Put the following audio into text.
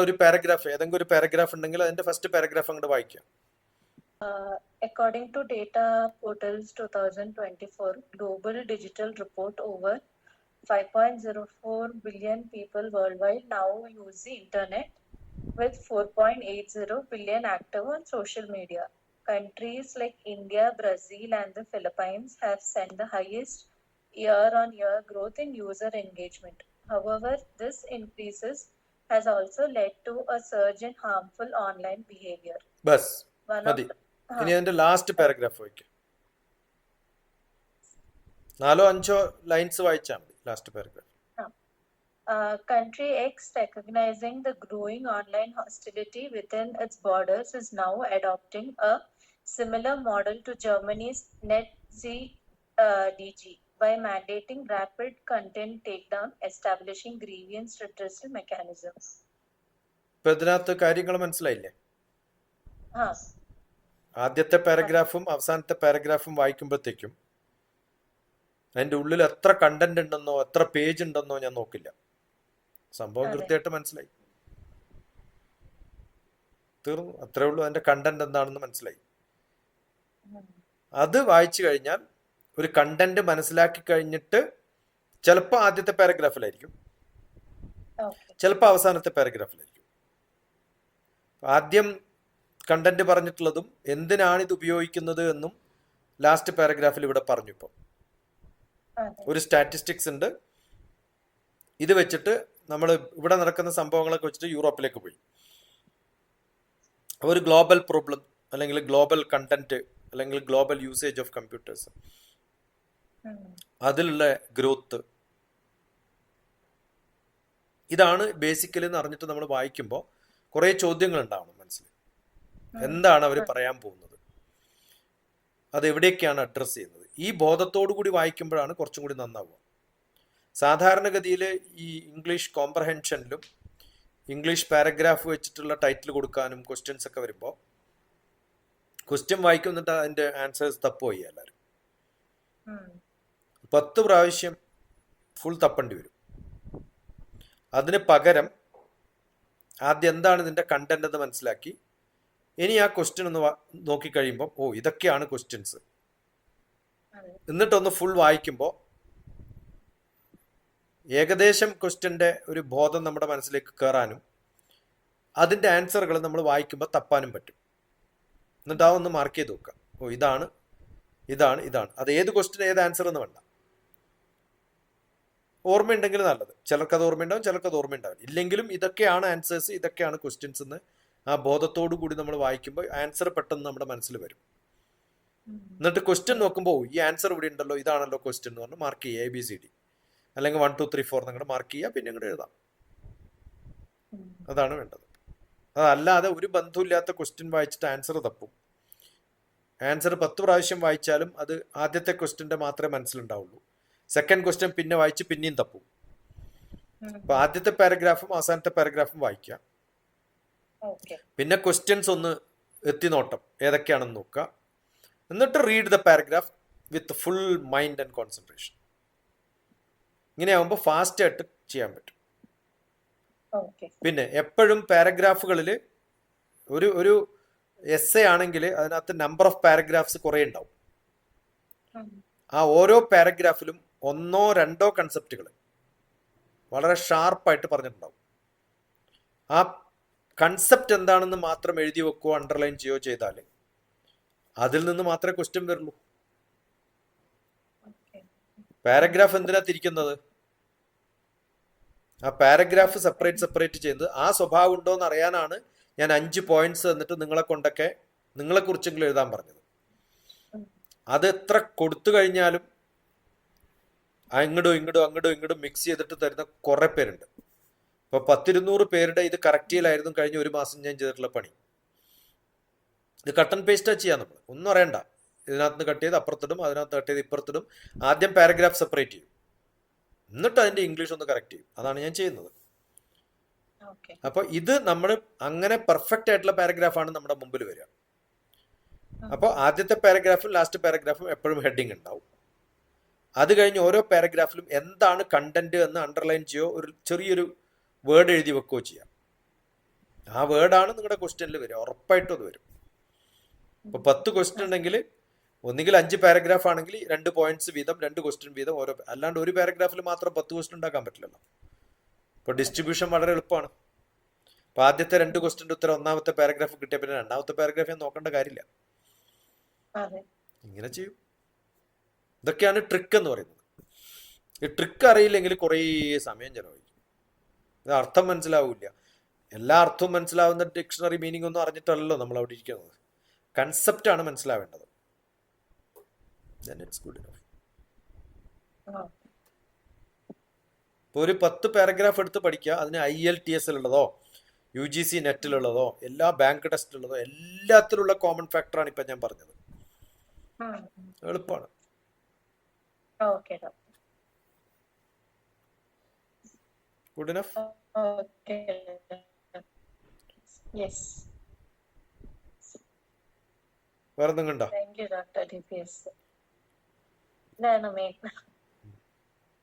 ഒരു പാരഗ്രാഫ് ഏതെങ്കിലും ഒരു പാരഗ്രാഫ് ഉണ്ടെങ്കിൽ അതിന്റെ ഫസ്റ്റ് പാരഗ്രാഫ് അങ്ങോട്ട് വായിക്കാം according to data portals two thousand twenty four global digital report over five point zero four billion people world wide now use internet with four point eight zero billion active on social media countries like India Brazil and the Philippines have send the highest year on year growth in user engagement hour this increases has also led to a surge in harmful online behavior. ബസ് One മതി ഇനി അതിന്റെ last paragraph വായിക്കാം നാലോ അഞ്ചോ lines വായിച്ചാൽ മതി last paragraph uh, country X, recognizing the growing online hostility within its borders, is now adopting a similar model to Germany's NetZ uh, DG by mandating rapid content takedown, establishing grievance redressal mechanisms. ഇപ്പൊ ഇതിനകത്ത് കാര്യങ്ങൾ മനസ്സിലായില്ലേ. ആദ്യത്തെ പാരഗ്രാഫും അവസാനത്തെ പാരഗ്രാഫും വായിക്കുമ്പോഴത്തേക്കും അതിന്റെ ഉള്ളിൽ എത്ര content ഉണ്ടെന്നോ എത്ര പേജ് ഉണ്ടെന്നോ ഞാൻ നോക്കില്ല സംഭവം കൃത്യമായിട്ട് മനസ്സിലായി തീർന്നു അത്രേ ഉള്ളൂ അതിന്റെ കണ്ടന്റ് എന്താണെന്ന് മനസ്സിലായി. അത് വായിച്ചു കഴിഞ്ഞാൽ ഒരു കണ്ടന്റ് മനസ്സിലാക്കി കഴിഞ്ഞിട്ട് ചിലപ്പോൾ ആദ്യത്തെ പാരഗ്രാഫിലായിരിക്കും. ചിലപ്പോൾ അവസാനത്തെ പാരഗ്രാഫിലായിരിക്കും ആദ്യം കണ്ടന്റ് പറഞ്ഞിട്ടുള്ളതും എന്തിനാണ് ഇത് ഉപയോഗിക്കുന്നത് എന്നും ലാസ്റ്റ് പാരഗ്രാഫിൽ ഇവിടെ പറഞ്ഞു ഇപ്പം. ഒരു സ്റ്റാറ്റിസ്റ്റിക്സ് ഉണ്ട്. ഇത് വെച്ചിട്ട് നമ്മൾ ഇവിടെ നടക്കുന്ന സംഭവങ്ങളൊക്കെ വെച്ചിട്ട് യൂറോപ്പിലേക്ക് പോയി. ഒരു ഗ്ലോബൽ പ്രോബ്ലം അല്ലെങ്കിൽ ഗ്ലോബൽ കണ്ടന്റ് അല്ലെങ്കിൽ ഗ്ലോബൽ യൂസേജ് ഓഫ് കമ്പ്യൂട്ടേഴ്സ്. അതിലുള്ള ഗ്രോത്ത്. ഇതാണ് ബേസിക്കലി എന്ന് അറിഞ്ഞിട്ട് നമ്മൾ വായിക്കുമ്പോൾ കുറേ ചോദ്യങ്ങൾ ഉണ്ടാവണം മനസ്സിൽ. എന്താണ് അവർ പറയാൻ പോകുന്നത്? അത് എവിടേക്കാണ് അഡ്രസ്സ് ചെയ്യുന്നത്? ഈ ബോധത്തോടു കൂടി വായിക്കുമ്പോഴാണ് കുറച്ചും കൂടി നന്നാവുക. സാധാരണഗതിയിൽ ഈ ഇംഗ്ലീഷ് കോംപ്രഹെൻഷനിലും ഇംഗ്ലീഷ് പാരഗ്രാഫ് വെച്ചിട്ടുള്ള ടൈറ്റിൽ കൊടുക്കാനും ക്വസ്റ്റ്യൻസ് ഒക്കെ വരുമ്പോൾ ക്വസ്റ്റ്യൻ വായിക്കും എന്നിട്ട് അതിന്റെ ആൻസേഴ്സ് തപ്പുപോയി എല്ലാവരും. പത്ത് പ്രാവശ്യം ഫുൾ തപ്പേണ്ടി വരും. അതിന് പകരം ആദ്യം എന്താണ് ഇതിന്റെ കണ്ടന്റ് എന്ന് മനസ്സിലാക്കി ഇനി ആ ക്വസ്റ്റ്യൻ ഒന്ന് നോക്കിക്കഴിയുമ്പോൾ ഓ ഇതൊക്കെയാണ് ക്വസ്റ്റ്യൻസ്. എന്നിട്ടൊന്ന് ഫുൾ വായിക്കുമ്പോൾ ഏകദേശം ക്വസ്റ്റ്യന്റെ ഒരു ബോധം നമ്മുടെ മനസ്സിലേക്ക് കയറാനും അതിന്റെ ആൻസറുകൾ നമ്മൾ വായിക്കുമ്പോൾ തപ്പാനും പറ്റും. എന്നിട്ട് ആ ഒന്ന് മാർക്ക് ചെയ്ത് നോക്കുക. ഓ ഇതാണ് ഇതാണ് ഇതാണ്. അത് ഏത് ക്വസ്റ്റ്യൻ ഏത് ആൻസർ എന്ന് വേണ്ട. ഓർമ്മയുണ്ടെങ്കിൽ നല്ലത്. ചിലർക്ക് അത് ഓർമ്മയുണ്ടാവും ചിലർക്ക് അത് ഓർമ്മയുണ്ടാവില്ല. ഇല്ലെങ്കിലും ഇതൊക്കെയാണ് ആൻസേഴ്സ് ഇതൊക്കെയാണ് ക്വസ്റ്റ്യൻസ് എന്ന് ആ ബോധത്തോടു കൂടി നമ്മൾ വായിക്കുമ്പോൾ ആൻസർ പെട്ടെന്ന് നമ്മുടെ മനസ്സിൽ വരും. എന്നിട്ട് ക്വസ്റ്റ്യൻ നോക്കുമ്പോൾ ഈ ആൻസർ ഇവിടെ ഉണ്ടല്ലോ ഇതാണല്ലോ ക്വസ്റ്റ്യൻ എന്ന് പറഞ്ഞ് മാർക്ക് ചെയ്യുക എ ബി സി ഡി അല്ലെങ്കിൽ വൺ ടു ത്രീ ഫോർ നിങ്ങളുടെ മാർക്ക് ചെയ്യുക പിന്നെ ഇങ്ങോട്ട് എഴുതാം. അതാണ് വേണ്ടത്. അതല്ലാതെ ഒരു ബന്ധമില്ലാത്ത ക്വസ്റ്റ്യൻ വായിച്ചിട്ട് ആൻസർ തപ്പും. ആൻസർ പത്ത് പ്രാവശ്യം വായിച്ചാലും അത് ആദ്യത്തെ ക്വസ്റ്റ്യന്റെ മാത്രമേ മനസ്സിലുണ്ടാവുള്ളൂ. സെക്കൻഡ് ക്വസ്റ്റ്യൻ പിന്നെ വായിച്ച് പിന്നെയും തപ്പും. അപ്പൊ ആദ്യത്തെ പാരഗ്രാഫും അവസാനത്തെ പാരഗ്രാഫും വായിക്കുക. പിന്നെ ക്വസ്റ്റ്യൻസ് ഒന്ന് എത്തി നോട്ടം ഏതൊക്കെയാണെന്ന് നോക്കുക എന്നിട്ട് read the paragraph with full mind and concentration ഇങ്ങനെയാവുമ്പോൾ fast ആയിട്ട് ചെയ്യാൻ പറ്റും. പിന്നെ എപ്പോഴും പാരഗ്രാഫുകളിൽ ഒരു ഒരു എസ് എ ആണെങ്കിൽ അതിനകത്ത് നമ്പർ ഓഫ് പാരഗ്രാഫ്സ് കുറേ ഉണ്ടാവും. ആ ഓരോ പാരഗ്രാഫിലും ഒന്നോ രണ്ടോ കൺസെപ്റ്റുകൾ വളരെ ഷാർപ്പായിട്ട് പറഞ്ഞിട്ടുണ്ടാവും. ആ കൺസെപ്റ്റ് എന്താണെന്ന് മാത്രം എഴുതി വെക്കുകയോ അണ്ടർലൈൻ ചെയ്യുകയോ ചെയ്താൽ അതിൽ നിന്ന് മാത്രമേ ക്വസ്റ്റ്യൻ വരുള്ളൂ. പാരഗ്രാഫ് എന്തിനാ തിരിക്കുന്നത്? ആ പാരഗ്രാഫ് സെപ്പറേറ്റ് സെപ്പറേറ്റ് ചെയ്യുന്നത് ആ സ്വഭാവം ഉണ്ടോ എന്ന് അറിയാനാണ് ഞാൻ അഞ്ച് പോയിന്റ്സ് തന്നിട്ട് നിങ്ങളെ കൊണ്ടൊക്കെ നിങ്ങളെ കുറിച്ചെങ്കിലും എഴുതാൻ പറഞ്ഞത്. അത് എത്ര കൊടുത്തു കഴിഞ്ഞാലും അങ്ങടും ഇങ്ങടും അങ്ങടും ഇങ്ങടും മിക്സ് ചെയ്തിട്ട് തരുന്ന കുറെ പേരുണ്ട്. അപ്പൊ പത്തിരുന്നൂറ് പേരുടെ ഇത് കറക്റ്റ് ചെയ്യലായിരുന്നു കഴിഞ്ഞ ഒരു മാസം ഞാൻ ചെയ്തിട്ടുള്ള പണി. ഇത് കട്ടൺ പേസ്റ്റാ ചെയ്യാം നമ്മൾ ഒന്നും അറിയണ്ട. ഇതിനകത്ത് നിന്ന് കട്ട് ചെയ്ത് അപ്പുറത്തിടും അതിനകത്ത് കട്ട് ചെയ്ത് ഇപ്പുറത്തിടും. ആദ്യം പാരഗ്രാഫ് സെപ്പറേറ്റ് ചെയ്യും. എന്നിട്ട് അതിന്റെ ഇംഗ്ലീഷ് ഒന്ന് കറക്റ്റ് ചെയ്യും. അതാണ് ഞാൻ ചെയ്യുന്നത്. അപ്പൊ അപ്പോൾ ഇത് നമ്മൾ അങ്ങനെ പെർഫെക്റ്റ് ആയിട്ടുള്ള പാരഗ്രാഫാണ് നമ്മുടെ മുമ്പിൽ വരിക. അപ്പോൾ ആദ്യത്തെ പാരഗ്രാഫും ലാസ്റ്റ് പാരഗ്രാഫും എപ്പോഴും ഹെഡിങ് ഉണ്ടാവും. അത് കഴിഞ്ഞ് ഓരോ പാരഗ്രാഫിലും എന്താണ് കണ്ടന്റ് എന്ന് അണ്ടർലൈൻ ചെയ്യോ ഒരു ചെറിയൊരു വേർഡ് എഴുതി വെക്കുകയോ ചെയ്യാം. ആ വേർഡാണ് നിങ്ങളുടെ ക്വസ്റ്റ്യനിൽ വരും ഉറപ്പായിട്ടും അത് വരും. ഇപ്പൊ പത്ത് ക്വസ്റ്റ്യൻ ഉണ്ടെങ്കിൽ ഒന്നുകിൽ അഞ്ച് പാരഗ്രാഫ് ആണെങ്കിൽ രണ്ട് പോയിന്റ്സ് വീതം രണ്ട് ക്വസ്റ്റ്യൻ വീതം ഓരോ അല്ലാണ്ട് ഒരു പാരഗ്രാഫിൽ മാത്രം പത്ത് ക്വസ്റ്റ്യൻ ഉണ്ടാക്കാൻ പറ്റില്ലല്ലോ. ഇപ്പൊ ഡിസ്ട്രിബ്യൂഷൻ വളരെ എളുപ്പമാണ്. അപ്പൊ ആദ്യത്തെ രണ്ട് ക്വസ്റ്റ്യന്റെ ഉത്തരം ഒന്നാമത്തെ പാരഗ്രാഫ് കിട്ടിയ പിന്നെ രണ്ടാമത്തെ പാരഗ്രാഫ് ഞാൻ നോക്കേണ്ട കാര്യമില്ല. ഇങ്ങനെ ചെയ്യും. ഇതൊക്കെയാണ് ട്രിക്ക് എന്ന് പറയുന്നത്. ഈ ട്രിക്ക് അറിയില്ലെങ്കിൽ കുറേ സമയം ചെലവഴിക്കും. ഇത് അർത്ഥം മനസ്സിലാവില്ല. എല്ലാ അർത്ഥവും മനസ്സിലാവുന്ന ഡിക്ഷണറി മീനിങ് ഒന്നും അറിഞ്ഞിട്ടല്ലല്ലോ നമ്മൾ അവിടെ ഇരിക്കുന്നത്. കൺസെപ്റ്റ് ആണ് മനസ്സിലാവേണ്ടത്. ഇപ്പോൾ ഒരു പത്ത് പാരഗ്രാഫ് എടുത്ത് പഠിക്കുക. അതിന് ഐ എൽ ടി എസിലുള്ളതോ യു ജി സി നെറ്റിലുള്ളതോ എല്ലാ ബാങ്ക് ടെസ്റ്റിലുള്ളതോ എല്ലാത്തിലുള്ള കോമൺ ഫാക്ടറാണ് ഇപ്പം ഞാൻ പറഞ്ഞത്. എളുപ്പമാണ് okay doctor good enough okay yes വേറെ എന്തെങ്കിലും ഉണ്ടോ? Thank you doctor D P S ഇതാണ് മെയിൻ